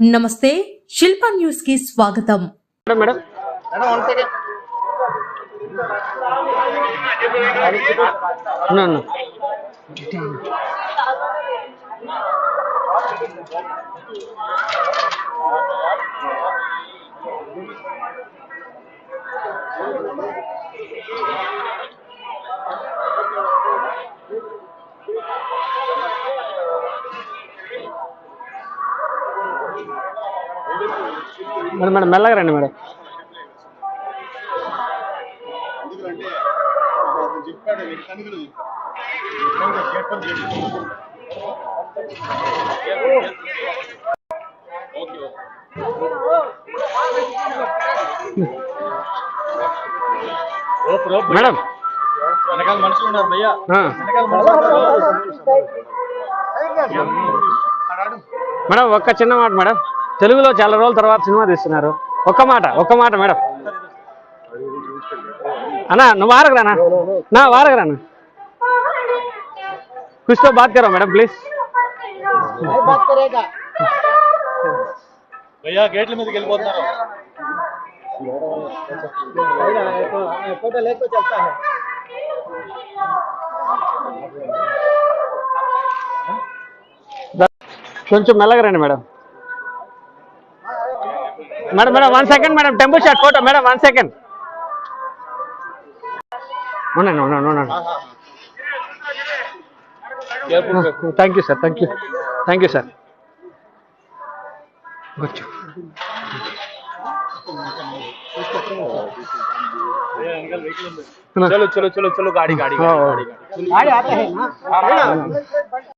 నమస్తే శిల్పా న్యూస్ కి స్వాగతం మేడం మేడం మేడం మేడం మెల్లగా రండి మేడం. మేడం. వెనకాల మనుషులు ఉన్నారు భయ్యా. ఆ. వెనకాల మనుషులు మేడం ఒక్క చిన్న మాట మేడం. తెలుగులో చాలా రోజుల తర్వాత సినిమా తీస్తున్నారు. ఒక్క మాట ఒక్క మాట మేడం. అన్నా నువ్వు వారగరానా నా వారగరానా కుష్తో బాత్ కరో మేడం ప్లీజ్ భయ్యా గేట్ల మీదకి వెళ్ళిపోతున్నారు. కొంచెం మెల్లగరండి madam. madam madam one second madam temple shot photo madam one second ఉండండి ఉండండి ఉండండి thank you sir thank you thank you sir కూర్చో चलो चलो चलो चलो गाड़ी गाड़ी हाँ, गाड़ी गाड़ी